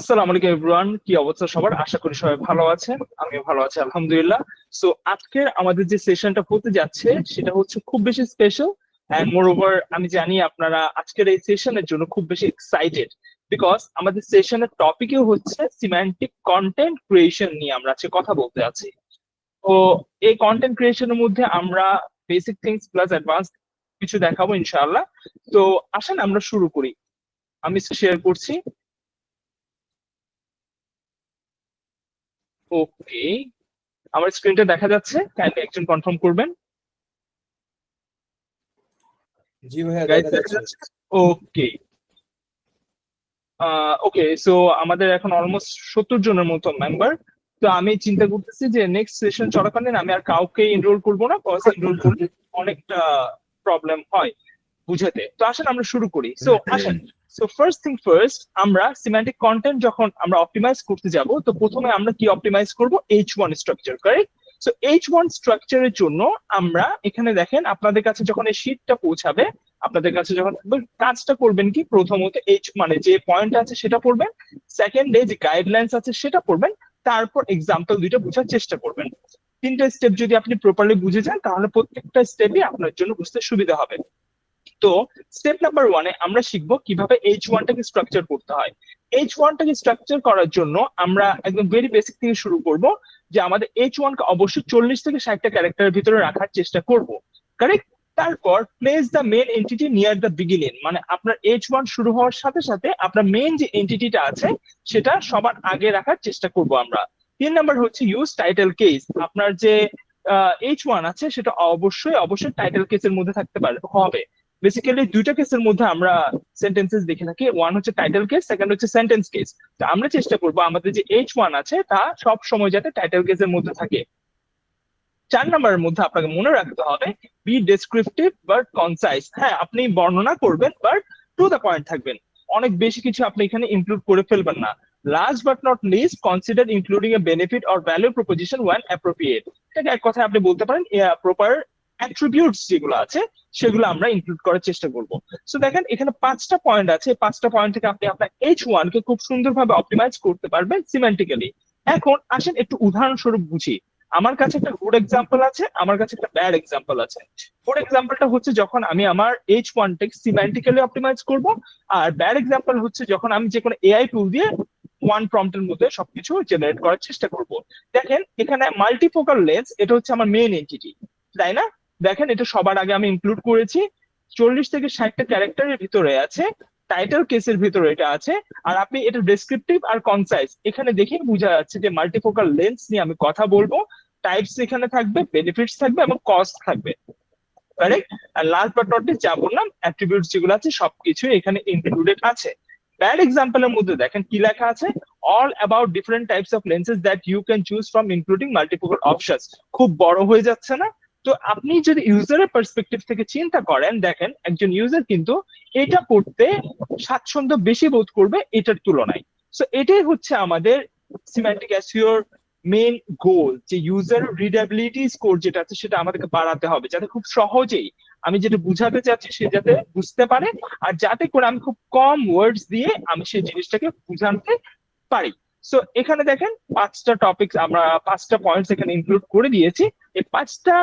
আসসালামু আলাইকুম এভরিওয়ান কি অবস্থা সবার? আশা করি সবাই ভালো আছেন, আমিও ভালো আছি, আলহামদুলিল্লাহ। সো আজকের আমাদের যে সেশনটা হতে যাচ্ছে, সেটা হচ্ছে খুব বেশি স্পেশাল এন্ড মোর ওভার আমি জানি আপনারা আজকের এই সেশনের জন্য খুব বেশি এক্সাইটেড বিকজ আমাদের সেশনের টপিকই হচ্ছে সিম্যান্টিক কন্টেন্ট ক্রিয়েশন নিয়ে আমরা আজকে কথা বলতে আছি। তো, এই কন্টেন্ট ক্রিয়েশনের মধ্যে আমরা বেসিক থিংস প্লাস অ্যাডভান্স কিছু দেখাবো ইনশাআল্লাহ। তো, আসেন আমরা শুরু করি। আমি শেয়ার করছি। ওকে আমার স্ক্রিনটা দেখা যাচ্ছে। কাইন্ডলি একজন কনফার্ম করবেন। জি ভাইয়া দেখা যাচ্ছে? ওকে ওকে সো আমাদের এখন অলমোস্ট সত্তর জনের মতো মেম্বার তো আমি চিন্তা করতেছি যে নেক্সট সেশন চলাকালীন আমি আর কাউকে এনরোল করব না কজ এনরোল করলে অনেকটা প্রবলেম হয়। বুঝাতে। তো আসেন আমরা শুরু করি। সো আসেন। সো ফার্স্ট থিং ফার্স্ট আমরা সিম্যান্টিক কন্টেন্ট যখন আমরা অপটিমাইজ করতে যাব তো প্রথমে আমরা কি অপটিমাইজ করব? H one structure correct so H one স্ট্রাকচারের জন্য আমরা এখানে দেখেন আপনাদের কাছে যখন এই শীটটা পৌঁছাবে আপনাদের কাছে যখন কাজটা করবেন কি? প্রথমত এইচ মানে যে পয়েন্ট আছে সেটা পড়বেন সেকেন্ডে যে গাইডলাইন্স আছে সেটা পড়বেন তারপর এক্সাম্পল দুইটা বোঝার চেষ্টা করবেন। তিনটা স্টেপ যদি আপনি প্রপারলি বুঝে যান তাহলে প্রত্যেকটা স্টেপই আপনার জন্য বুঝতে সুবিধা হবে। তো স্টেপ নাম্বার ওয়ানে আমরা শিখব কীভাবে এইচ ওয়ানটাকে স্ট্রাকচার করতে হয়। এইচ ওয়ানটাকে স্ট্রাকচার করার জন্য আমরা একদম ভেরি বেসিক থেকে শুরু করব যে আমাদের এইচ ওয়ানকে অবশ্যই চল্লিশ থেকে ষাটটা ক্যারেক্টারের ভিতরে রাখার চেষ্টা করব। কারেক্ট তারপর place the main entity near the beginning মানে আপনার এইচ ওয়ান শুরু হওয়ার সাথে সাথে আপনার মেন যে এন্টিটিটা আছে, সেটা সবার আগে রাখার চেষ্টা করব আমরা। তিন নাম্বার হচ্ছে ইউজ টাইটেল কেস আপনার যে এইচ ওয়ান আছে, সেটা অবশ্যই অবশ্যই টাইটেল কেসের মধ্যে থাকতে পারে, হবে। বেসিক্যালি দুইটা কেসের মধ্যে আমরা সেন্টেন্সেস দেখে থাকি। ওয়ান হচ্ছে টাইটেল কেস সেকেন্ড হচ্ছে সেন্টেন্স কেস তো আমরা চেষ্টা করব, আমাদের যে এইচ ওয়ান আছে, তা সব সময় যাতে টাইটেল কেসের মধ্যে থাকে। চার নম্বরের মধ্যে আপনাকে মনে রাখতে হবে বি ডেসক্রিপটিভ বাট কনসাইজ হ্যাঁ আপনি বর্ণনা করবেন বাট টু দ্য পয়েন্ট থাকবেন। অনেক বেশি কিছু আপনি এখানে ইনক্লুড করে ফেলবেন না। Last but not least consider including a benefit or value proposition one appropriate এটাকে এক কথায় আপনি বলতে পারেন প্রপার অ্যাট্রিবিউটস যেগুলো আছে, সেগুলো আমরা ইনক্লুড করার চেষ্টা করব। সো দেখেন, এখানে পাঁচটা পয়েন্ট আছে। পাঁচটা পয়েন্ট থেকে আপনি আপনার এইচ ওয়ান কে খুব সুন্দরভাবে অপটিমাইজ করতে পারবেন সিমেন্টিক্যালি এখন আসেন একটু উদাহরণস্বরূপ বুঝি। আমার কাছে একটা গুড এক্সাম্পল আছে, আমার কাছে একটা ব্যাড এক্সাম্পল আছে। গুড এক্সাম্পলটা হচ্ছে যখন আমি আমার H one take semantically optimise করব, আর ব্যাড এক্সাম্পল হচ্ছে যখন আমি যে কোনো এআই টুল দিয়ে ওয়ান প্রম্পটের মধ্যে সবকিছু জেনারেট করার চেষ্টা করব। দেখেন, এখানে মাল্টিফোকাল লেন্স এটা হচ্ছে আমার মেইন এন্টিটি তাই না? দেখেন, এটা সবার আগে আমি ইনক্লুড করেছি। চল্লিশ থেকে ষাটটা ক্যারেক্টারের ভিতরে আছে টাইটেল কেসের ভিতরে এটা আছে, আর আপনি এটা ডেসক্রিপটিভ আর কনসাইজ এখানে দেখেই বোঝা যাচ্ছে যে মাল্টিফোকাল লেন্স নিয়ে আমি কথা বলব। টাইপস এখানে থাকবে বেনিফিটস থাকবে এবং কস্ট থাকবে। কারেক্ট আর লাস্ট বাট নট যা বললাম অ্যাট্রিবিউটস যেগুলো আছে সবকিছু এখানে ইনক্লুডেড আছে। ব্যাড এক্সাম্পলের মধ্যে দেখেন, কি লেখা আছে? All about different types of lenses that you can choose from including multiple options খুব বড় হয়ে যাচ্ছে না? তো আপনি যদি ইউজারের পার্সপেক্টিভ থেকে চিন্তা করেন, দেখেন একজন ইউজার কিন্তু এটা পড়তে স্বাচ্ছন্দ্য বেশি বোধ করবে এটার তুলনায়। সো এটাই হচ্ছে আমাদের সিম্যান্টিক অ্যাসিওর মেন গোল যে ইউজার রিডাবিলিটি স্কোর যেটা আছে সেটা আমাদেরকে বাড়াতে হবে, যাতে খুব সহজেই আমি যেটা বুঝাতে চাচ্ছি সে যাতে বুঝতে পারে, আর যাতে করে আমি খুব কম ওয়ার্ডস দিয়ে আমি সেই জিনিসটাকে বুঝাতে পারি। সো এখানে দেখেন পাঁচটা টপিক আমরা, পাঁচটা পয়েন্টস এখানে ইনক্লুড করে দিয়েছি। এই পাঁচটা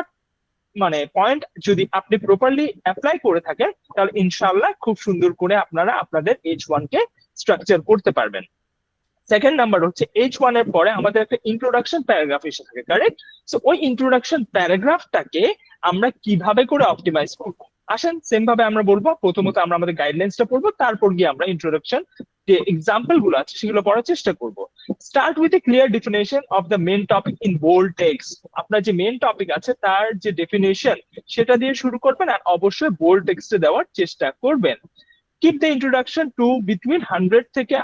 মানে পয়েন্ট যদি আপনি প্রপারলি অ্যাপ্লাই করে থাকেন, তাহলে ইনশাল্লাহ খুব সুন্দর করে আপনারা আপনাদের এইচ ওয়ান কে স্ট্রাকচার করতে পারবেন। সেকেন্ড নাম্বার হচ্ছে এইচ ওয়ানের পরে আমাদের একটা ইন্ট্রোডাকশন প্যারাগ্রাফ এসে থাকে কারেক্ট সো ওই ইন্ট্রোডাকশন প্যারাগ্রাফটাকে আমরা কীভাবে করে অপটিমাইজ করব? আসেন সেম ভাবে আমরা বলব প্রথমত আমরা আমাদের গাইডলাইন্সটা পড়ব তারপর গিয়ে আমরা ইন্ট্রোডাকশন যে এক্সাম্পলগুলো আছে সেগুলো পড়ার চেষ্টা করব। Start with a clear definition of the main topic in bold text আপনার যে মেন টপিক আছে তার যে ডেফিনেশন সেটা দিয়ে শুরু করবেন আর অবশ্যই বোল্ড টেক্সটে দেওয়ার চেষ্টা করবেন। Keep the introduction to between hundred থেকে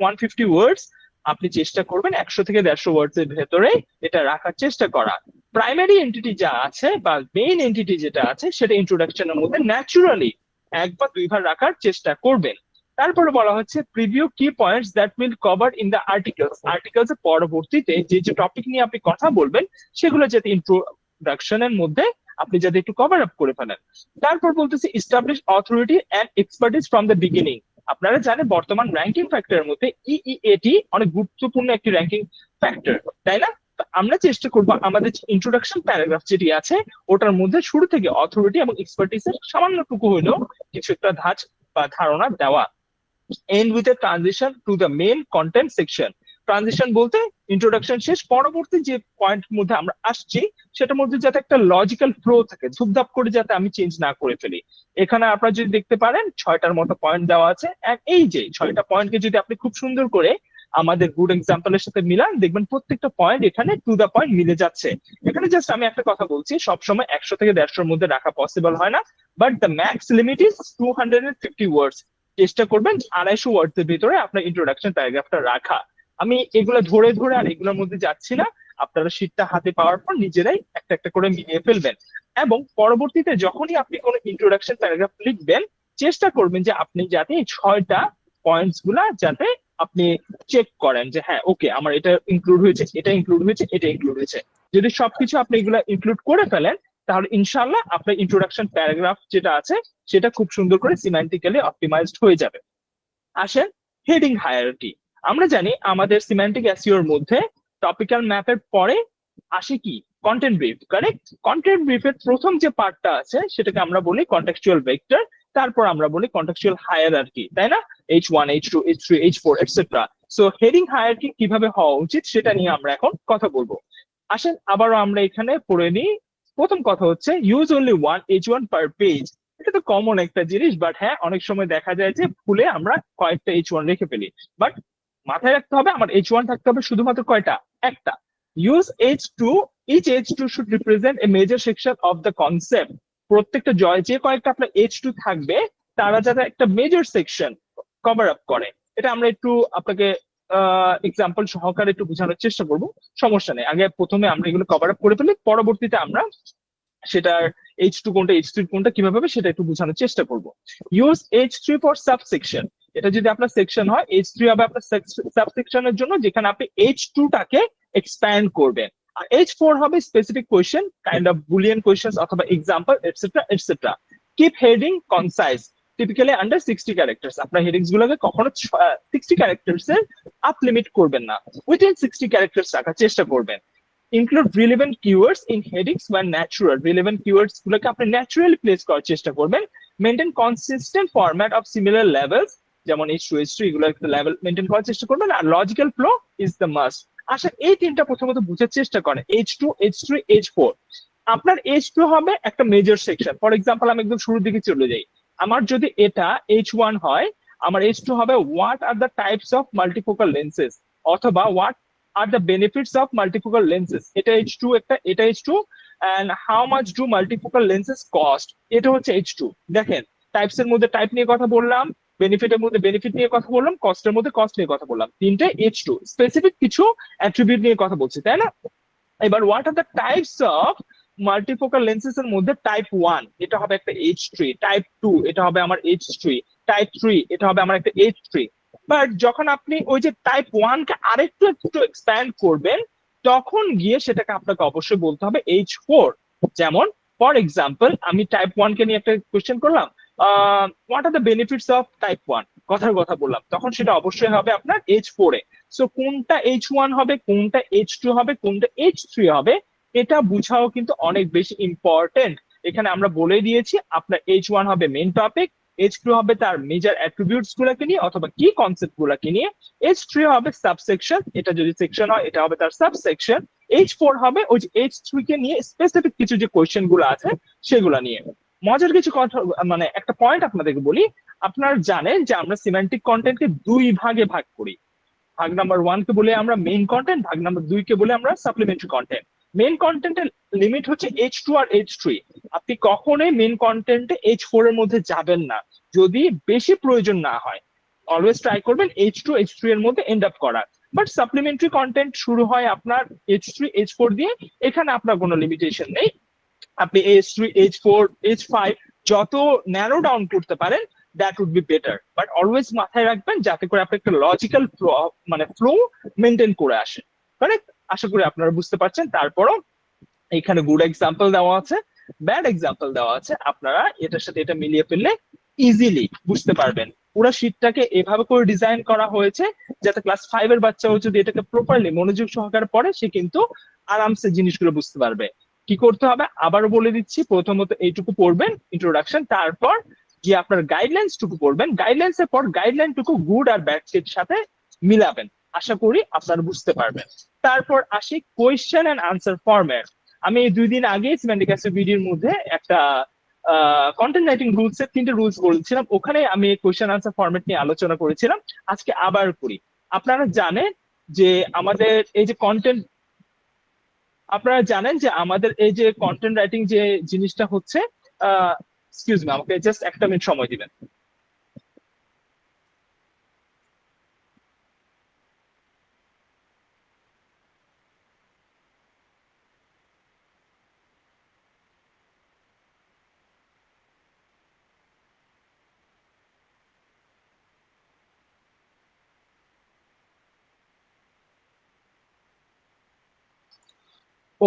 ওয়ান ফিফটি ওয়ার্ডস আপনি চেষ্টা করবেন একশো থেকে দেড়শো ওয়ার্ডস এর ভেতরে এটা রাখার চেষ্টা করা। প্রাইমারি এন্টিটি যা আছে বা মেইন এন্টিটি যেটা আছে, সেটা ইন্ট্রোডাকশনের মধ্যে ন্যাচুরালি এক বা দুইবার রাখার চেষ্টা করবেন। তারপরে বলা হচ্ছে preview key points that will cover in the articles articles এর পরবর্তীতে যে যে টপিক নিয়ে আপনি কথা বলবেন, সেগুলো যাতে ইন্ট্রোডাকশনের মধ্যে আপনি যাতে একটু কভার আপ করে ফেলেন। তারপর বলতেছে establish authority and expertise from the beginning আপনারা জানেন বর্তমান র্যাঙ্কিং ফ্যাক্টরের মধ্যে ইইএটি অনেক গুরুত্বপূর্ণ একটি র্যাঙ্কিং ফ্যাক্টর তাই না? আমরা চেষ্টা করব আমাদের ইন্ট্রোডাকশন প্যারাগ্রাফ যেটি আছে, ওটার মধ্যে শুরু থেকে অথরিটি এবং এক্সপার্টিস সামান্য সামান্যটুকু হলেও কিছু একটা ধাঁচ বা ধারণা দেওয়া। End with a transition to the main content section transition বলতে ইন্ট্রোডাকশন শেষ, পরবর্তী যে পয়েন্ট মধ্যে আমরা আসছি, সেটার মধ্যে যাতে একটা লজিক্যাল ফ্লো থাকে, ধুপধাপ করে যাতে আমি চেঞ্জ না করে ফেলি। এখানে আপনারা যদি দেখতে পারেন, ছয়টার মতো পয়েন্ট দেওয়া আছে। এই যে ছয়টা পয়েন্টকে যদি আপনি খুব সুন্দর করে আমাদের গুড এক্সাম্পলের সাথে মিলান, দেখবেন প্রত্যেকটা পয়েন্ট এখানে টু দা পয়েন্ট মিলে যাচ্ছে। এখানে জাস্ট আমি একটা কথা বলছি, সবসময় একশো থেকে দেড়শোর মধ্যে রাখা পসিবল হয় না but the max limit is two hundred fifty words চেষ্টা করবেন আড়াইশো ওয়ার্ডস এর ভিতরে আপনার ইন্ট্রোডাকশন প্যারাগ্রাফটা রাখা। আমি এগুলো ধরে ধরে আর এগুলোর মধ্যে যাচ্ছি না। আপনারা শীটটা হাতে পাওয়ার পর নিজেরাই একটা একটা করে মিলিয়ে ফেলবেন। এবং পরবর্তীতে যখনই আপনি কোনো ইন্ট্রোডাকশন প্যারাগ্রাফ লিখবেন, চেষ্টা করবেন যে আপনি যাতে এই ছয়টা পয়েন্টসগুলা যাতে আপনি চেক করেন যে হ্যাঁ ওকে আমার এটা ইনক্লুড হয়েছে, এটা ইনক্লুড হয়েছে, এটা ইনক্লুড হয়েছে। যদি সবকিছু আপনি এগুলা ইনক্লুড করে ফেলেন, তাহলে ইনশাল্লাহ আপনার ইন্ট্রোডাকশন প্যারাগ্রাফ যেটা আছে, সেটা খুব সুন্দর করে সিমেন্টিক্যালি অপটিমাইজড হয়ে যাবে। আসেন হেডিং হায়ারটি আমরা জানি আমাদের সিমেন্টিক এসিওর মধ্যে টপিক্যাল ম্যাপের পরে আসে কি? কন্টেন্ট ব্রিফ কারেক্ট কন্টেন্ট ব্রিফের প্রথম যে পার্টটা আছে, সেটাকে আমরা বলি কন্টেক্সচুয়াল ভেক্টর তারপর আমরা বলি কন্টেক্সচুয়াল কি তাই না? H one H two H three H four etcetera so heading higher কি কীভাবে হওয়া উচিত সেটা নিয়ে আমরা এখন কথা বলব। আসেন, আবারও আমরা এখানে পড়ে নিই। প্রথম কথা হচ্ছে use only one H one per page এটা তো কমন একটা জিনিস বাট হ্যাঁ অনেক সময় দেখা যায় যে ভুলে আমরা কয়েকটা এইচ ওয়ান রেখে ফেলি। বাট মাথায় রাখতে হবে, আমার এইচ ওয়ান থাকতে হবে শুধুমাত্র কয়টা? একটা use H two each H two should represent a major section of the concept প্রত্যেকটা জয় যে কয়েকটা আপনার এইচ টু থাকবে, তারা যাতে একটা মেজর সেকশন কভার আপ করে। এটা আমরা একটু আপনাকে এক্সাম্পল সহকারে একটু বোঝানোর চেষ্টা করব, সমস্যা নেই। আগে প্রথমে আমরা এগুলো কভার আপ করে ফেলি, পরবর্তীতে আমরা সেটার এইচ টু কোনটা এইচ থ্রি কোনটা কীভাবে হবে সেটা একটু বোঝানোর চেষ্টা করব। Use H three for sub section এটা যদি আপনার সেকশন হয় এইচ থ্রি হবে আপনার সাব সেকশনের জন্য, যেখানে আপনি এইচ টু টাকে এক্সপ্যান্ড করবেন। আর এইচ ফোর হবে specific question kind of Boolean question অথবা example etcetera etcetera keep heading concise typically under sixty characters আপনার হেডিংস গুলোকে কখনো সিক্সটি ক্যারেক্টার্স এর আপ লিমিট করবেন না। উইথিন সিক্সটি ক্যারেক্টার্স রাখার চেষ্টা করবেন। Include relevant keywords in headings বা ন্যাচুরাল রিলেভেন্ট কিওয়ার্ডস গুলোকে আপনি ন্যাচুরালি প্লেস করার চেষ্টা করবেন। Maintain consistent format of similar levels যেমন এইচ টু এইচ থ্রি এগুলো একটা লেভেল মেনটেন করার চেষ্টা করবেন, আর logical flow is the must আচ্ছা এই তিনটা প্রথমত বুঝার চেষ্টা করেন H two H three H four আপনার এইচ টু হবে একটা মেজর সেকশন ফর এক্সাম্পল আমি একদম শুরুর দিকে চলে যাই। আমার যদি এটা এইচ ওয়ান হয়, আমার এইচ টু হবে what are the types of multifocal lenses অথবা what are the benefits of multifocal lenses এটা এইচ টু একটা, এটা H two and how much do multifocal lenses cost এটা হচ্ছে এইচ টু দেখেন টাইপস এর মধ্যে টাইপ নিয়ে কথা বললাম। বেনিফিটের মধ্যে বেনিফিট নিয়ে কথা বললাম কস্টের মধ্যে কস্ট নিয়ে কথা বললাম। তিনটে এইচ টু স্পেসিফিক কিছু অ্যাট্রিবিউট নিয়ে কথা বলছি, তাই না? এবার what are the types of multifocal lenses এর মধ্যে টাইপ ওয়ান এটা হবে একটা এইচ থ্রি টাইপ টু এটা হবে আমার এইচ থ্রি টাইপ থ্রি এটা হবে আমার একটা এইচ থ্রি বাট যখন আপনি ওই যে টাইপ ওয়ান কে আরেকটু একটু এক্সপ্যান্ড করবেন, তখন গিয়ে সেটাকে আপনাকে অবশ্যই বলতে হবে এইচ ফোর যেমন ফর এক্সাম্পল আমি টাইপ ওয়ান কে নিয়ে একটা কোয়েশ্চেন করলাম what are the benefits of type one কথার কথা বললাম। তখন সেটা অবশ্যই হবে আপনার এইচ ফোরে সো কোনটা এইচ ওয়ান হবে, কোনটা এইচ টু হবে, কোনটা এইচ থ্রি হবে, এটা বুঝাও কিন্তু অনেক বেশি ইম্পর্টেন্ট এখানে আমরা বলে দিয়েছি, আপনার এইচ ওয়ান হবে মেন টপিক এইচ টু হবে তার মেজর অ্যাট্রিবিউটস গুলাকে নিয়ে অথবা কি কনসেপ্ট গুলাকে নিয়ে। এইচ থ্রি হবে সাবসেকশন এটা যদি সেকশন হয়, এটা হবে তার সাবসেকশন এইচ ফোর হবে ওই যে এইচ থ্রি কে নিয়ে স্পেসিফিক কিছু যে কোয়েশ্চেনগুলো আছে, সেগুলা নিয়ে। মজার কিছু কথা মানে একটা পয়েন্ট আপনাদেরকে বলি। আপনারা জানেন যে আমরা সিমেন্টিক কন্টেন্টকে দুই ভাগে ভাগ করি। ভাগ নাম্বার ওয়ান কে বলে আমরা মেইন কন্টেন্ট ভাগ নাম্বার দুই কে বলে আমরা সাপ্লিমেন্টারি কন্টেন্ট মেইন কন্টেন্টের লিমিট হচ্ছে এইচ টু আর এইচ থ্রি আপনি কখনোই মেইন কন্টেন্টে এইচ ফোর এর মধ্যে যাবেন না। যদি বেশি প্রয়োজন না হয় অলওয়েজ ট্রাই করবেন এইচ টু এইচ থ্রি এর মধ্যে এন্ড আপ করার। বাট সাপ্লিমেন্টারি কন্টেন্ট শুরু হয় আপনার এইচ থ্রি এইচ ফোর দিয়ে। এখানে আপনার কোনো লিমিটেশন নেই। আপনি H three H four H five যত ন্যারো ডাউন করতে পারেন that would be better but always মাথায় রাখবেন যাতে করে আপনি একটা লজিক্যাল মানে ফ্লো মেনটেন করে আসেন কারেক্ট আশা করি আপনারা বুঝতে পারছেন। তারপরও এখানে গুড এক্সাম্পল দেওয়া আছে ব্যাড এক্সাম্পল দেওয়া আছে। আপনারা এটার সাথে এটা মিলিয়ে ফেললে ইজিলি বুঝতে পারবেন। পুরো শীটটাকে এভাবে করে ডিজাইন করা হয়েছে, যাতে ক্লাস ফাইভ এর বাচ্চাও যদি এটাকে প্রপারলি মনোযোগ সহকারে পড়ে, সে কিন্তু আরামসে জিনিসগুলো বুঝতে পারবে। কি করতে হবে? আবারও বলে দিচ্ছি, প্রথমত এইটুকু পড়বেন ইন্ট্রোডাকশন তারপর যে আপনার গাইডলাইন্স টুকু পড়বেন। গাইডলাইন্স এর পর গাইডলাইন টুকু গুড আর ব্যাড এর সাথে মিলাবেন। আশা করি আপনারা বুঝতে পারবেন। তারপর আসি কোয়েশ্চেন এন্ড আনসার ফরম্যাট আমি এই দুই দিন আগে সিমেন্টিকাসের ভিডিওর মধ্যে একটা কন্টেন্ট রাইটিং রুলস এর তিনটে রুলস বলেছিলাম। ওখানে আমি কোয়েশ্চেন আনসার ফরম্যাট নিয়ে আলোচনা করেছিলাম। আজকে আবার করি। আপনারা জানেন যে আমাদের এই যে কন্টেন্ট আপনারা জানেন যে আমাদের এই যে কন্টেন্ট রাইটিং যে জিনিসটা হচ্ছে এক্সকিউজ মি আমাকে জাস্ট একটা মিনিট সময় দিবেন।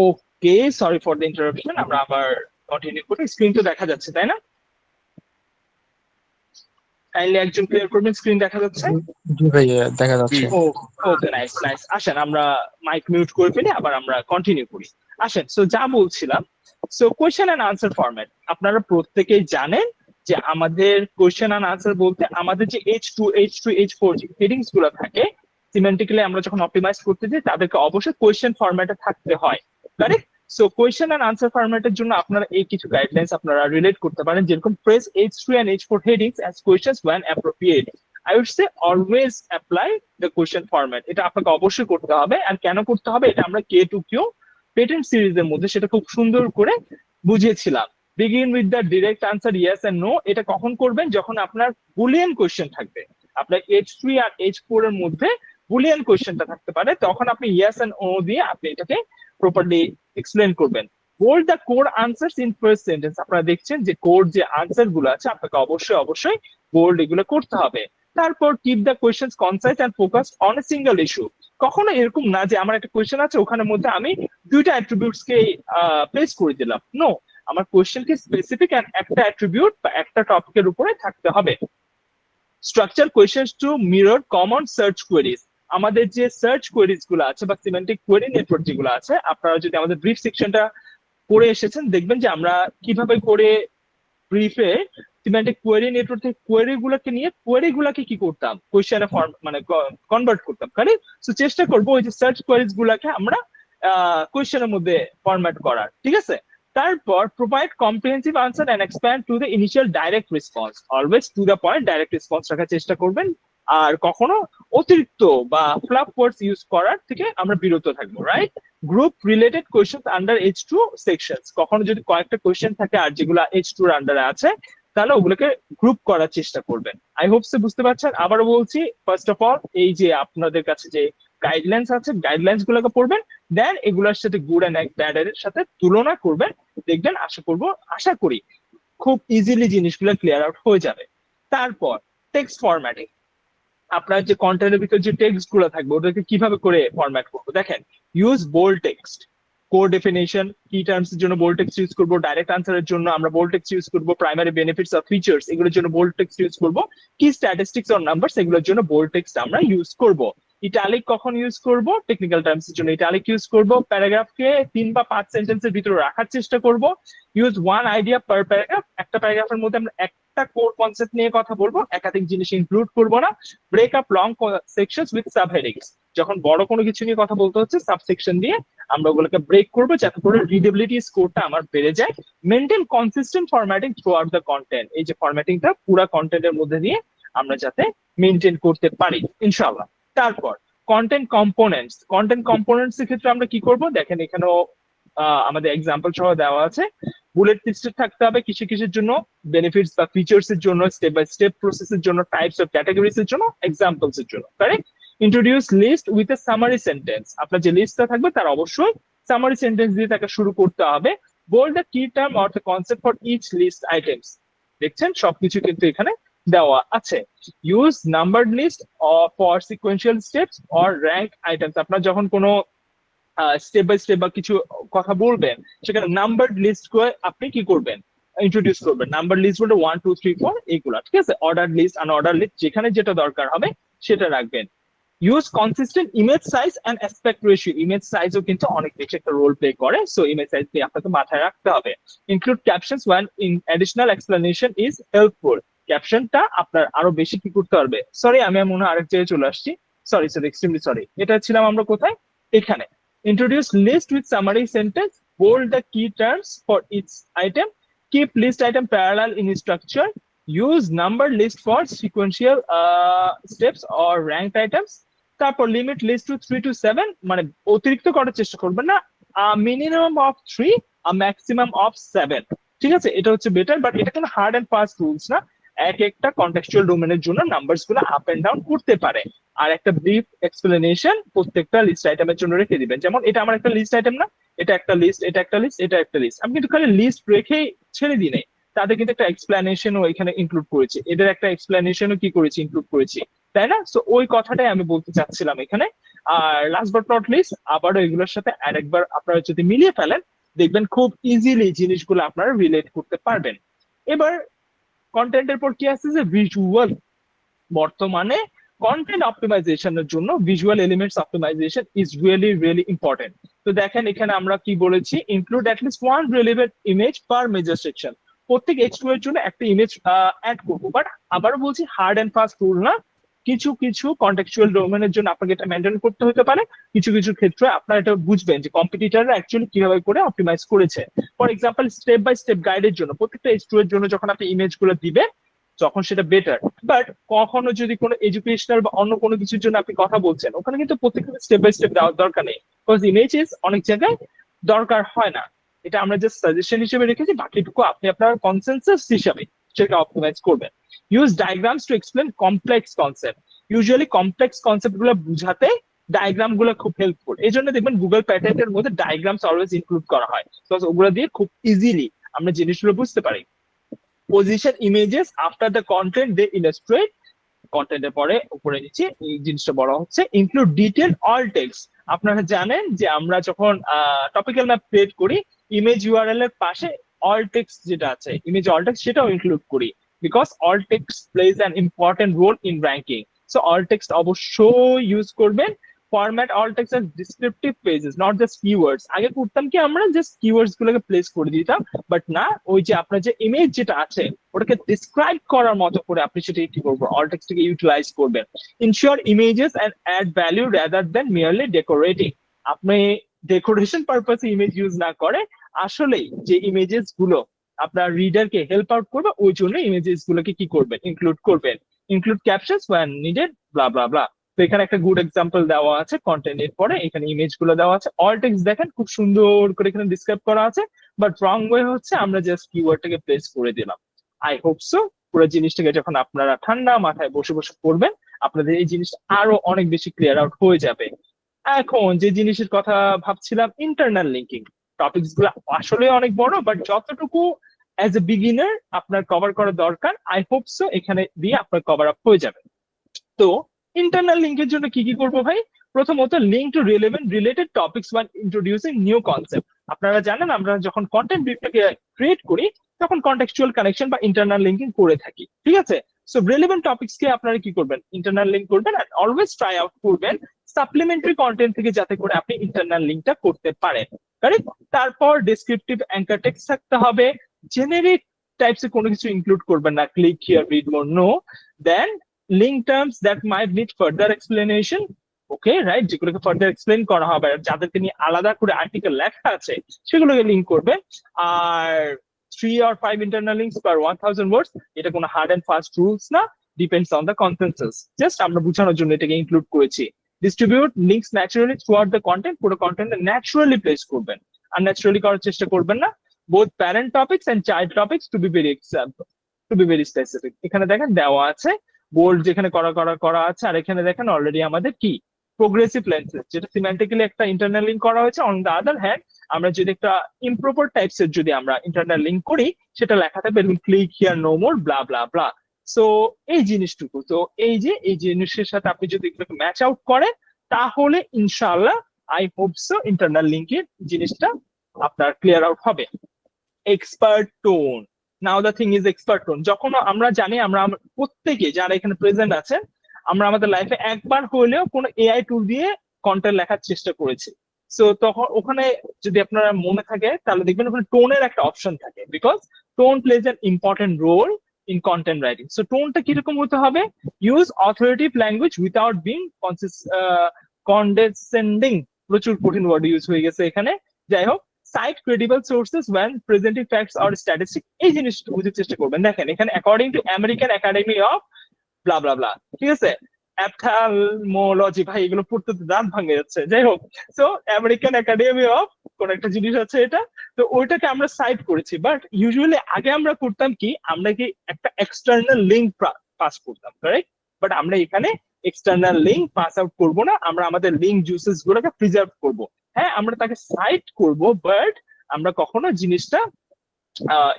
Okay sorry for the interruption আমরা আবার কন্টিনিউ করি। স্ক্রিন তো দেখা যাচ্ছে তাই না? কাইন্ডলি একজন ক্লিয়ার করবেন স্ক্রিন দেখা যাচ্ছে? জি ভাইয়া দেখা যাচ্ছে। ও ওকে নাইস নাইস আসেন আমরা মাইক মিউট করে ফেলি আবার আমরা কন্টিনিউ করি। আসেন সো যা বলছিলাম so question and answer format আপনারা প্রত্যেকেই জানেন যে আমাদের কোয়েশ্চেন এন্ড আনসার বলতে আমাদের যে H two H two H four যে হেডিংসগুলো থাকে সিমেন্টিক্যালি আমরা যখন অপটিমাইজ করতে যাই তাদেরকে অবশ্যই কোয়েশ্চেন ফরম্যাটে থাকতে হয়। Correct so question and answer ফরম্যাটের জন্য আপনারা এই কিছু গাইডলাইন্স আপনারা রিলেট করতে পারেন, যেরকম press H three H four headings as questions when appropriate I would say always apply the question format এটা আপনাকে অবশ্যই করতে হবে আর কেন করতে হবে এটা আমরা কে টু কিউ পেটেন্ট সিরিজের মধ্যে সেটা খুব সুন্দর করে বুঝিয়েছিলাম। Begin with the direct answer yes and no এটা কখন করবেন? যখন আপনার বুলিয়ান কোয়েশ্চেন থাকবে। আপনার এইচ থ্রি আর এইচ ফোর এর মধ্যে বুলিয়ান কোয়েশ্চেনটা থাকতে পারে, তখন আপনি ইয়েস এন্ড ও দিয়ে আপনি এটাকে প্রপারলি এক্সপ্লেন করবেন। Bold the core answers in first sentence আপনারা দেখছেন যে কোর যে আনসারগুলো আছে, আপনাকে অবশ্যই অবশ্যই বোল্ড এগুলো করতে হবে। তারপর keep the question concise and focus on a single issue কখনো এরকম না যে আমার একটা কোয়েশ্চেন আছে ওখানের মধ্যে আমি দুইটা অ্যাট্রিবিউটস কে প্লেস করে দিলাম। নো আমার কোয়েশ্চেন কি স্পেসিফিক একটা অ্যাট্রিবিউট বা একটা টপিকের উপরে থাকতে হবে। Structure question to mirror common search queries আমাদের যে সার্চ কোয়েরিজগুলো আছে বা সিমেন্টিক কোয়েরি নেটওয়ার্ক যেগুলো আছে, আপনারা যদি আমাদের ব্রিফ সেকশনটা পড়ে এসেছেন, দেখবেন যে আমরা কীভাবে করে ব্রিফে সিমেন্টিক কোয়েরি নেটওয়ার্ক থেকে কোয়েরি গুলোকে নিয়ে কোয়েরি গুলাকে কি করতাম কোয়েশ্চেনে ফর্ম মানে কনভার্ট করতাম। কারেক্ট সো চেষ্টা করব ওই যে সার্চ কোয়েরিজ গুলাকে আমরা কোয়েশ্চেনের মধ্যে ফরম্যাট করার, ঠিক আছে? তারপর provide comprehensive answer and expand to the initial direct response always to the point direct response রাখার চেষ্টা করবেন। আর কখনো অতিরিক্ত বা ফ্লাপ ওয়ার্ডস ইউজ করার থেকে আমরা বিরত থাকব right group related question under H two section কখনো যদি কয়েকটা কোয়েশ্চেন থাকে আর যেগুলো এইচ টুর আন্ডারে আছে, তাহলে ওগুলোকে গ্রুপ করার চেষ্টা করবেন। আই হোপ সে বুঝতে পারছেন। আবারও বলছি ফার্স্ট অফ অল এই যে আপনাদের কাছে যে গাইডলাইন্স আছে গাইডলাইন্স গুলোকে পড়বেন দেন এগুলোর সাথে গুড অ্যান্ড ব্যাড এর সাথে তুলনা করবেন। দেখবেন, আশা করব, আশা করি খুব ইজিলি জিনিসগুলো ক্লিয়ার আউট হয়ে যাবে। তারপর টেক্সট ফরম্যাটিং আপনার যে কন্টেন্টের ভিতর যে টেক্সটগুলো থাকবে ওটাকে কীভাবে করে ফরম্যাট করব? দেখেন use bold text core definition key terms এর জন্য বোল্ড টেক্সট ইউজ করব ডাইরেক্ট আনসারের জন্য আমরা বোল্ড টেক্সট ইউজ করব প্রাইমারি বেনিফিটস অফ ফিচার্স এগুলোর জন্য বোল্ড টেক্সট ইউজ করব কি স্ট্যাটিস্টিক্স অর এগুলোর জন্য বোল্ড টেক্সট আমরা ইউজ করব। ইটালিক কখন ইউজ করব? টেকনিক্যাল টার্মস এর জন্য ইটালিক ইউজ করব প্যারাগ্রাফকে তিন বা পাঁচ সেন্টেন্সের ভিতরে রাখার চেষ্টা করব। Use one idea per paragraph একটা প্যারাগ্রাফের মধ্যে আমরা একটা কোর কনসেপ্ট নিয়ে কথা বলব, একাধিক জিনিস ইনক্লুড করব না। Break up long section with sub headings যখন বড় কোনো কিছু নিয়ে কথা বলতে হচ্ছে সাবসেকশন দিয়ে আমরা ওগুলোকে ব্রেক করব যাতে করে রিডেবিলিটি স্কোরটা আমার বেড়ে যায়। Maintain consistent formatting throughout the content এই যে ফরম্যাটিংটা পুরো কন্টেন্টের মধ্যে দিয়ে আমরা যাতে মেনটেন করতে পারি, ইনশাআল্লাহ। তারপর কন্টেন্ট কম্পোনেন্টস কন্টেন্ট কম্পোনেন্টস এর ক্ষেত্রে আমরা কি করব? দেখেন এখানেও আমাদের এক্সাম্পল সহ দেওয়া আছে। বুলেট লিস্টেড থাকতে হবে কিছু কিছুর জন্য? বেনিফিটস বা ফিচার্স এর জন্য স্টেপ বাই স্টেপ প্রসেসের জন্য টাইপস অফ ক্যাটাগরিজ এর জন্য এক্সাম্পলস এর জন্য। Correct introduce list with a summary sentence আপনার যে লিস্টটা থাকবে তার অবশ্যই সামারি সেন্টেন্স দিয়ে তাকে শুরু করতে হবে। Bold the key term or the concept for each list items দেখছেন? সবকিছু কিন্তু এখানে দেওয়া আছে। Use numbered list for sequential steps or rank items আপনার যখন কোনো স্টেপ বাই স্টেপ বা কিছু কথা বলবেন, সেখানে নাম্বার লিস্ট করে আপনি কি করবেন? ইন্ট্রোডিউস করবেন। নাম্বার লিস্ট বলতে ওয়ান টু থ্রি ফোর এইগুলা ঠিক আছে? অর্ডার লিস্ট আনঅর্ডার লিস্ট যেখানে যেটা দরকার হবে, সেটা রাখবেন। Use consistent image size and aspect ratio image সাইজও কিন্তু অনেক বেশি একটা রোল প্লে করে সো ইমেজ সাইজ দিয়ে আপনাকে মাথায় রাখতে হবে। Include captions when in additional explanation is helpful ক্যাপশনটা আপনার আরও বেশি কি করতে পারবে? সরি আমি মনে হয় আরেক জায়গায় চলে আসছি। সরি সরি এক্সট্রিমলি সরি এটা ছিলাম আমরা কোথায়? এখানে। Introduce list with summary sentence bold the key terms for each item keep list item parallel in structure use number list for sequential uh, steps or ranked items তারপর limit list to three to seven মানে অতিরিক্ত করার চেষ্টা করবেন না minimum of three maximum of seven ঠিক আছে এটা হচ্ছে বেটার বাট এটা কোনো হার্ড অ্যান্ড ফাস্ট রুলস না এক একটা কন্টেক্সচুয়াল ডোমেনের জন্য নাম্বারসগুলো আপ এন্ড ডাউন করতে পারে। আর একটা ব্রিফ এক্সপ্লেনেশন প্রত্যেকটা লিস্ট আইটেমের জন্য রেখে দিবেন। যেমন এটা আমার একটা লিস্ট আইটেম না, এটা একটা লিস্ট এটা একটা লিস্ট এটা একটা লিস্ট আমি কিন্তু খালি লিস্ট রেখেই ছেড়ে দিই নাই। তাদের কিন্তু একটা এক্সপ্লেনেশনও এখানে ইনক্লুড করেছি। এদের একটা এক্সপ্লেনেশনও কি করেছি ইনক্লুড করেছি। তাই না? সো ওই কথাটাই আমি বলতে চাচ্ছিলাম এখানে। আর লাস্ট বাট নট লিস্ট আবারও এগুলোর সাথে আরেকবার আপনারা যদি মিলিয়ে ফেলেন, দেখবেন খুব ইজিলি জিনিসগুলো আপনারা রিলেট করতে পারবেন। এবার কন্টেন্টের পর কি আসছে যে ভিজুয়াল বর্তমানে কন্টেন্ট অপটিমাইজেশনের জন্য visual elements optimization is really really important তো দেখেন এখানে আমরা কি বলেছি include at least one relevant image per major section প্রত্যেক এক্সের জন্য একটা ইমেজ অ্যাড করব বাট আবারও বলছি হার্ড অ্যান্ড ফাস্ট রুল না। কিছু কিছু কন্টেক্সচুয়াল ডোমেনের জন্য আপনাকে এটা মেনটেন করতে হতে পারে। কিছু কিছু ক্ষেত্রে আপনারা এটা বুঝবেন যে কম্পিটিটাররা অ্যাকচুয়ালি কীভাবে করে অপটিমাইজ করেছে। For example step by step গাইডের জন্য, প্রত্যেকটা এর জন্য যখন আপনি ইমেজগুলো দিবেন, তখন সেটা বেটার বাট কখনো যদি কোনো এডুকেশনাল বা অন্য কোনো কিছুর জন্য আপনি কথা বলছেন, ওখানে কিন্তু প্রত্যেকটা স্টেপ বাই স্টেপ দেওয়ার দরকার নেই। বিকজ ইমেজেস অনেক জায়গায় দরকার হয় না। এটা আমরা জাস্ট সাজেশন হিসেবে রেখেছি, বাকিটুকু আপনি আপনার কনসেন্সাস হিসাবে সেটাকে অপটিমাইজ করবেন use diagrams to explain complex concept usually complex কনসেপ্টগুলো বুঝাতে ডায়াগ্রামগুলো খুব হেল্পফুল এই জন্য দেখবেন গুগল প্যাটার্নের মধ্যে ডায়াগ্রামস অলওয়েজ ইনক্লুড করা হয়। বিকজ ওগুলো দিয়ে খুব ইজিলি আমরা জিনিসগুলো বুঝতে পারি। Position images after the content they illustrate কন্টেন্টের পরে উপরে নিচে এই জিনিসটা বড় হচ্ছে ইনক্লুড ডিটেল অল টেক্সট আপনারা জানেন যে আমরা যখন টপিক্যাল ম্যাপ ক্রিয়েট করি ইমেজ ইউআরএল এর পাশে অল টেক্সট যেটা আছে ইমেজ অল টেক্সট সেটাও ইনক্লুড করি because alt text plays an important role in ranking so alt text অবশ্যই ইউজ করবেন format alt text as descriptive pages, not just keywords. আগে করতাম কি, আমরা জাস্ট কিওয়ার্ডস গুলোকে প্লেস করে দিতাম বাট না, ওই যে আপনার যে ইমেজ যেটা আছে, ওটাকে ডিসক্রাইব করার মতো করে আপনি সেটা কি করবেন অল টেক্সটকে ইউটিলাইজ করবেন। Ensure images and add value rather than merely decorating আপনি ডেকোরেশন পারপাসে ইমেজ ইউজ না করে আসলেই যে ইমেজেসগুলো আপনার রিডারকে হেল্প আউট করবে, ওই জন্য ইমেজেস গুলোকে কি করবেন? ইনক্লুড করবেন। Include captions when needed blah blah blah তো এখানে একটা গুড এক্সাম্পল দেওয়া আছে কন্টেন্ট এর পরে। এখানে ইমেজগুলো দেওয়া আছে। অল টেক্সট দেখেন, খুব সুন্দর করে এখানে ডিসক্রাইব করা আছে। বাট রং ওয়ে হচ্ছে, আমরা জাস্ট কিওয়ার্ডটাকে প্লেস করে দিলাম। আই হোপ সো পুরো জিনিসটাকে যখন আপনারা ঠান্ডা মাথায় বসে বসে করবেন আপনাদের এই জিনিসটা আরও অনেক বেশি ক্লিয়ার আউট হয়ে যাবে। এখন যে জিনিসের কথা ভাবছিলাম ইন্টারনাল লিঙ্কিং টপিকসগুলো আসলে অনেক বড় বাট যতটুকু অ্যাজ এ বিগিনার আপনার কভার করা দরকার আই হোপ সো এখানে দিয়ে আপনার কভার আপ হয়ে যাবে। তো ইন্টারনাল লিঙ্কের জন্য কি কি করব ভাই? প্রথমত link to relevant related topics when introducing new concept আপনারা জানেন আমরা যখন কন্টেন্ট ক্রিয়েট করি, তখন কন্টেক্সচুয়াল কানেকশন বা ইন্টারনাল লিঙ্কিং করে থাকি। ঠিক আছে? সো রিলেভেন্ট টপিকস কে আপনারা কি করবেন? ইন্টারনাল লিঙ্ক করবেন আর অলওয়েজ ট্রাই আউট করবেন সাপ্লিমেন্টারি কন্টেন্ট থেকে যাতে করে আপনি ইন্টারনাল লিঙ্কটা করতে পারেন। কারেক্ট তারপর ডেসক্রিপটিভ অ্যাঙ্কার টেক্সট থাকতে হবে। জেনেরিক টাইপস এর কোনো কিছু ইনক্লুড করবেন না। Click here read more no then link terms that might need further explanation okay right যেগুলোকে ফার্দার এক্সপ্লেন করা হবে। যাদেরকে নিয়ে আলাদা করে আর্টিকেল লেখা আছে, সেগুলোকে লিঙ্ক করবেন। আর থ্রি আর five internal links per one thousand এটা কোনো হার্ড অ্যান্ড ফাস্ট রুলস না depends on the consensus just আমরা বোঝানোর জন্য এটাকে ইনক্লুড করেছি। Distribute links naturally throughout the content পুরো কন্টেন্ট ন্যাচারালি প্লেস করবেন। আর ন্যাচারালি করার চেষ্টা করবেন না। Both parent topics and child topics to be very example to be very specific এখানে দেখেন দেওয়া আছে। বোল্ড যেখানে করা করা করা আছে, আর এখানে দেখেন অলরেডি আমাদের কি? প্রোগ্রেসিভ লেন্সেস যেটা সিমেন্টিক্যালি একটা ইন্টারনাল লিঙ্ক করা হয়েছে। অন দ্য আদার হ্যান্ড আমরা যদি একটা ইমপ্রপার টাইপস এর যদি আমরা ইন্টারনাল লিঙ্ক করি, সেটা লেখা থাকবে click here no more blah blah blah so এই জিনিসটুকু, তো এই যে, এই জিনিসের সাথে আপনি যদি ম্যাচ আউট করেন, তাহলে ইনশাআল্লাহ আই হোপ সো ইন্টারনাল লিঙ্কের জিনিসটা আপনার ক্লিয়ার আউট হবে। Expert tone now the thing is expert tone যখন আমরা জানি, আমরা আম- প্রত্যেকে যারা এখানে প্রেজেন্ট আছেন আমরা আমাদের লাইফে একবার হলেও কোনো এআই টুল দিয়ে কন্টেন্ট লেখার চেষ্টা করেছি। সো তখন ওখানে যদি আপনারা মনে থাকে, তাহলে দেখবেন ওখানে টোনের একটা অপশন থাকে। Because tone plays an important role in content writing so টোনটা কীরকম হতে হবে? Use authoritative language without being condescending প্রচুর কঠিন ওয়ার্ড ইউজ হয়ে গেছে এখানে। যাই হোক cite credible sources when presenting facts or statistic এই জিনিসটা বুঝার চেষ্টা করবেন। দেখেন, এখানে according to American academy of blah blah blah ঠিক আছে? অ্যাপথালমোলজি ভাই, এগুলো পড়তে দাঁত ভাঙে যাচ্ছে। যাই হোক সো আমেরিকান একাডেমি অফ কোন একটা জিনিস আছে এটা, তো ওইটাকে আমরা সাইট করেছি। বাট ইউজুয়ালি আগে আমরা করতাম কি, আমরা কি একটা এক্সটার্নাল লিঙ্ক পাস করতাম কারেক্ট বাট আমরা এখানে এক্সটার্নাল লিঙ্ক পাস আউট করব না, আমরা আমাদের লিঙ্ক জুসেস গুলোকে প্রিজার্ভ করব। হ্যাঁ আমরা তাকে সাইট করব বাট আমরা কখনো জিনিসটা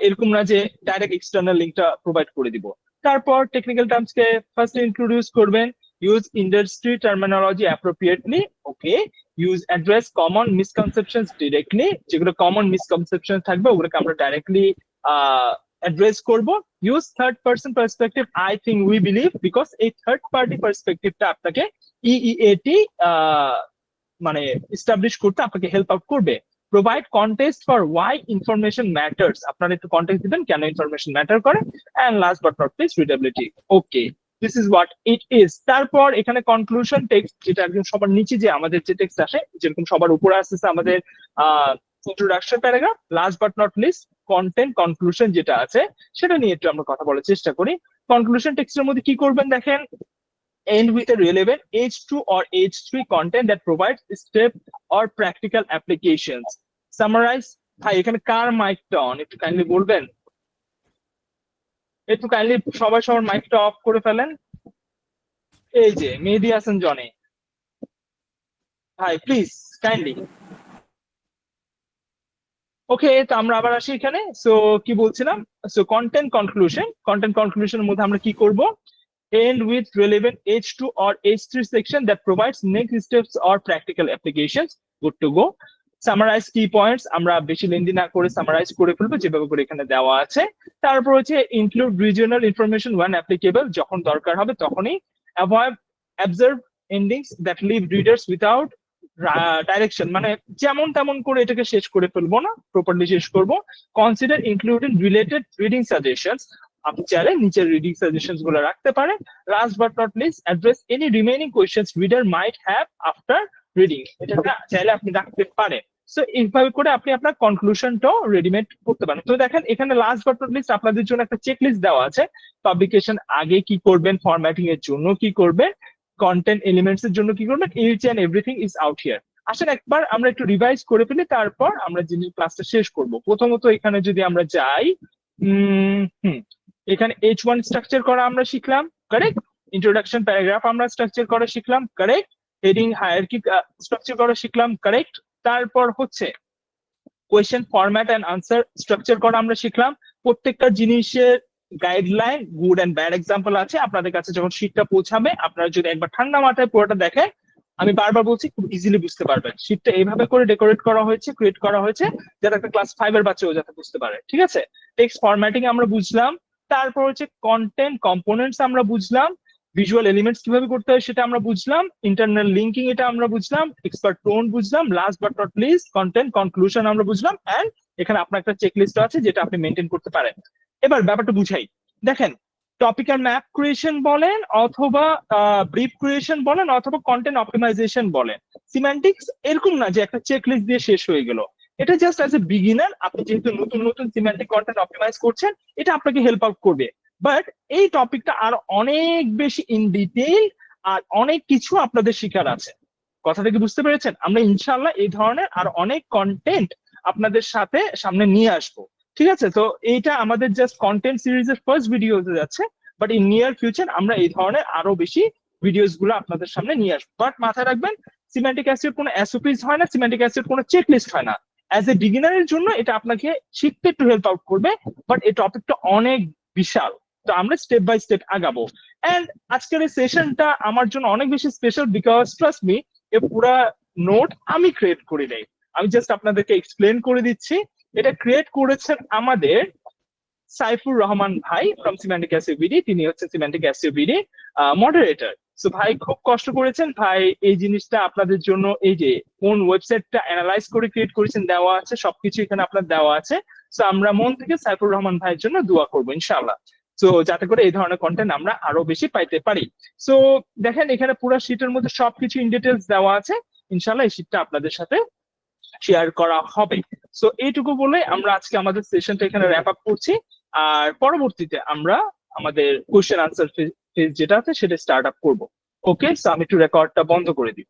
এরকম না যে ডাইরেক্ট এক্সটার্নাল লিঙ্কটা প্রোভাইড করে দিব। তারপর টেকনিক্যাল টার্মস কে ফার্স্ট ইন্ট্রোডিউস করবেন use industry terminology appropriately okay use address common misconceptions directly যেগুলো কমন মিসকনসেপশন থাকবে, ওগুলোকে আমরা ডাইরেক্টলি অ্যাড্রেস করব। Use third person perspective I think we believe because এই থার্ড পার্টি পার্সপেক্টিভটা আপনাকে E ইইএটি মানে এস্টাবলিশ করতে আপনাকে হেল্প আউট করবে। Provide context for why information matters আপনারা একটু কন্টেস্ট দিবেন, কেন ইনফরমেশন ম্যাটার করে? And last but not least readability okay this is what it is তারপর এখানে কনক্লুশন টেক্সট যেটা একদম সবার নিচে যে আমাদের যে টেক্সট আসে, যেরকম সবার উপরে আসতেছে আমাদের introduction paragraph last but not least content conclusion যেটা আছে, সেটা নিয়ে একটু আমরা কথা বলার চেষ্টা করি। কনক্লুশন টেক্সটের মধ্যে কি করবেন দেখেন? End with a relevant H2 or H3 content that provides step or practical applications. Summarize. ভাই এখানে কার মাইকটা অন একটু কাইন্ডলি বলবেন? একটু কাইন্ডলি সবাই সবার মাইকটা অফ করে ফেলেন। এই যে, মেহেদি হাসান জনে ভাই প্লিজ কাইন্ডলি ওকে তো আমরা আবার আসি এখানে। সো কি বলছিলাম? সো কন্টেন্ট কনক্লুশন কন্টেন্ট কনক্লুশনের মধ্যে আমরা কি করব? End with relevant H2 or H3 section that provides next steps or practical applications. Good to go. Summarize key points. আমরা বেশি লেন্দি না করে সামারাইজ করে ফেলব, যেভাবে করে এখানে দেওয়া আছে। তারপর হচ্ছে include regional information when applicable যখন দরকার হবে তখনই। Avoid observe endings that leave readers without direction মানে যেমন তেমন করে এটাকে শেষ করে ফেলব না প্রপারলি শেষ করব। Consider including related reading suggestions আপনি চাইলে নিচের রিডিং সাজেশনসগুলো রাখতে পারেন। Last but not least address any remaining questions reader might have after reading এটা চাইলে আপনি রাখতে পারেন। সো এইভাবে করে আপনি আপনার কনক্লুশনটাও রেডিমেড করতে পারেন। তো দেখেন, এখানে লাস্ট বাট নট লিস্ট আপনাদের জন্য একটা চেক লিস্ট দেওয়া আছে। পাবলিকেশন আগে কি করবেন ফরম্যাটিং এর জন্য কি করবেন কন্টেন্ট এলিমেন্টস এর জন্য কি করবেন each and everything is out here আসেন, একবার আমরা একটু রিভাইজ করে ফেলি, তারপর আমরা জিনিস ক্লাসটা শেষ করব। প্রথমত এখানে যদি আমরা যাই হুম এখানে এইচ ওয়ান স্ট্রাকচার করা আমরা শিখলাম কারেক্ট ইন্ট্রোডাকশন প্যারাগ্রাফ আমরা স্ট্রাকচার করা শিখলাম কারেক্ট হেডিং হায়ারকি স্ট্রাকচার করা শিখলাম কারেক্ট তারপর হচ্ছে question format and answer structure করা আমরা শিখলাম। প্রত্যেকটা জিনিসের guideline good and bad example আছে। আপনাদের কাছে যখন শীটটা পৌঁছাবে, আপনারা যদি একবার ঠান্ডা মাথায় পুরোটা দেখেন, আমি বারবার বলছি খুব ইজিলি বুঝতে পারবেন। শীটটা এইভাবে করে ডেকোরেট করা হয়েছে ক্রিয়েট করা হয়েছে, যাতে একটা ক্লাস ফাইভ এর বাচ্চাও যাতে বুঝতে পারে, ঠিক আছে? টেক্সট ফরম্যাটিং আমরা বুঝলাম তারপর হচ্ছে কন্টেন্ট কম্পোনেন্টস আমরা বুঝলাম ভিজুয়াল এলিমেন্টস কীভাবে করতে হয় সেটা আমরা বুঝলাম ইন্টারনাল লিঙ্কিং এটা আমরা বুঝলাম এক্সপার্ট টোন বুঝলাম last but not least content conclusion আমরা বুঝলাম এন্ড এখানে আপনার একটা চেক লিস্ট আছে যেটা আপনি মেনটেন করতে পারেন। এবার ব্যাপারটা বুঝাই। দেখেন টপিক্যাল ম্যাপ ক্রিয়েশন বলেন অথবা ব্রিফ ক্রিয়েশন বলেন অথবা কন্টেন্ট অপটিমাইজেশন বলেন। সিম্যান্টিক্স এরকম না যে একটা চেক লিস্ট দিয়ে শেষ হয়ে গেল। এটা জাস্ট অ্যাজ এ বিগিনার আপনি যেহেতু নতুন নতুন সিমেন্টিক কন্টেন্ট অপটিমাইজ করছেন, এটা আপনাকে হেল্প আউট করবে। বাট এই টপিকটা আর অনেক বেশি ইন ডিটেইল আর অনেক কিছু আপনাদের শিখার আছে। কথাটা কি বুঝতে পেরেছেন? আমরা ইনশাল্লাহ এই ধরনের আর অনেক কন্টেন্ট আপনাদের সাথে সামনে নিয়ে আসব। ঠিক আছে? তো এইটা আমাদের জাস্ট কন্টেন্ট সিরিজের ফার্স্ট ভিডিওতে যাচ্ছে বাট ইন নিয়ার ফিউচার আমরা এই ধরনের আরও বেশি ভিডিওসগুলো আপনাদের সামনে নিয়ে আসব। বাট মাথায় রাখবেন সিমেন্টিক অ্যাসিড কোনো এসওপিস হয় না সিমেন্টিক অ্যাসিড কোনো চেক লিস্ট হয় না। অ্যাজ এ বিগিনারের জন্য এটা আপনাকে শিখতে একটু হেল্প আউট করবে বাট এই টপিকটা অনেক বিশাল। তো আমরা স্টেপ বাই স্টেপ আগাবো। এন্ড আজকের এই সেশনটা আমার জন্য অনেক বেশি স্পেশাল বিকজ ট্রাস্ট মি এ পুরা নোট আমি ক্রিয়েট করে দেই আমি জাস্ট আপনাদেরকে এক্সপ্লেন করে দিচ্ছি। এটা ক্রিয়েট করেছেন আমাদের সাইফুর রহমান ভাই ফ্রম সিমেন্টিক এসইউবিডি তিনি হচ্ছেন সিমেন্টিক এসইউবিডি মডারেটর সো ভাই, খুব কষ্ট করেছেন। ভাই, এই জিনিসটা আপনাদের জন্য এই যে, কোন ওয়েবসাইটটা অ্যানালাইজ করে ক্রিয়েট করেছেন, দেওয়া আছে, সবকিছু এখানে আপনার দেওয়া আছে। সো আমরা মন থেকে সাইফুর রহমান ভাইয়ের জন্য দোয়া করব ইনশাল্লাহ তো যাতে করে এই ধরনের কন্টেন্ট আমরা আরও বেশি পাইতে পারি। সো দেখেন, এখানে পুরো শীটের মধ্যে সবকিছু ইন ডিটেলস দেওয়া আছে। ইনশাল্লাহ এই শীটটা আপনাদের সাথে শেয়ার করা হবে। সো এইটুকু বলে আমরা আজকে আমাদের সেশনটা এখানে র্যাপ আপ করছি। আর পরবর্তীতে আমরা আমাদের কোশ্চেন আনসার ফেজ যেটা আছে সেটা স্টার্ট আপ করব ওকে আমি একটু রেকর্ডটা বন্ধ করে দিই